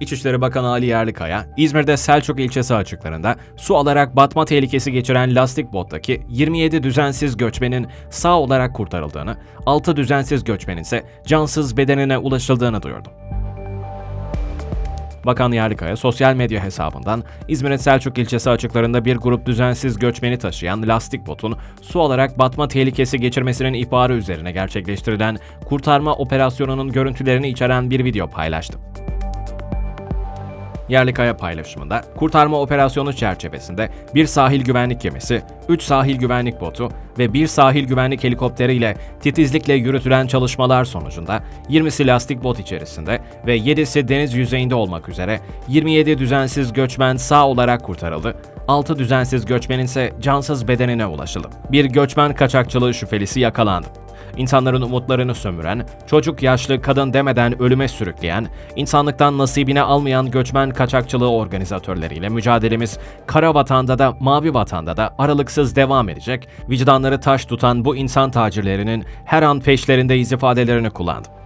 İçişleri Bakanı Ali Yerlikaya, İzmir'de Selçuk ilçesi açıklarında su alarak batma tehlikesi geçiren lastik bottaki 27 düzensiz göçmenin sağ olarak kurtarıldığını, 6 düzensiz göçmenin ise cansız bedenine ulaşıldığını duyurdu. Bakan Yerlikaya sosyal medya hesabından İzmir'in Selçuk ilçesi açıklarında bir grup düzensiz göçmeni taşıyan lastik botun su alarak batma tehlikesi geçirmesinin ihbarı üzerine gerçekleştirilen kurtarma operasyonunun görüntülerini içeren bir video paylaştı. Yerlikaya paylaşımında kurtarma operasyonu çerçevesinde bir sahil güvenlik gemisi, 3 sahil güvenlik botu ve bir sahil güvenlik helikopteriyle titizlikle yürütülen çalışmalar sonucunda 20'si lastik bot içerisinde ve 7'si deniz yüzeyinde olmak üzere 27 düzensiz göçmen sağ olarak kurtarıldı. 6 düzensiz göçmenin ise cansız bedenine ulaşıldı. Bir göçmen kaçakçılığı şüphelisi yakalandı insanların umutlarını sömüren, çocuk yaşlı kadın demeden ölüme sürükleyen, insanlıktan nasibini almayan göçmen kaçakçılığı organizatörleriyle mücadelemiz kara vatanda da mavi vatanda da aralıksız devam edecek, vicdanları taş tutan bu insan tacirlerinin her an peşlerindeyiz ifadelerini kullandı.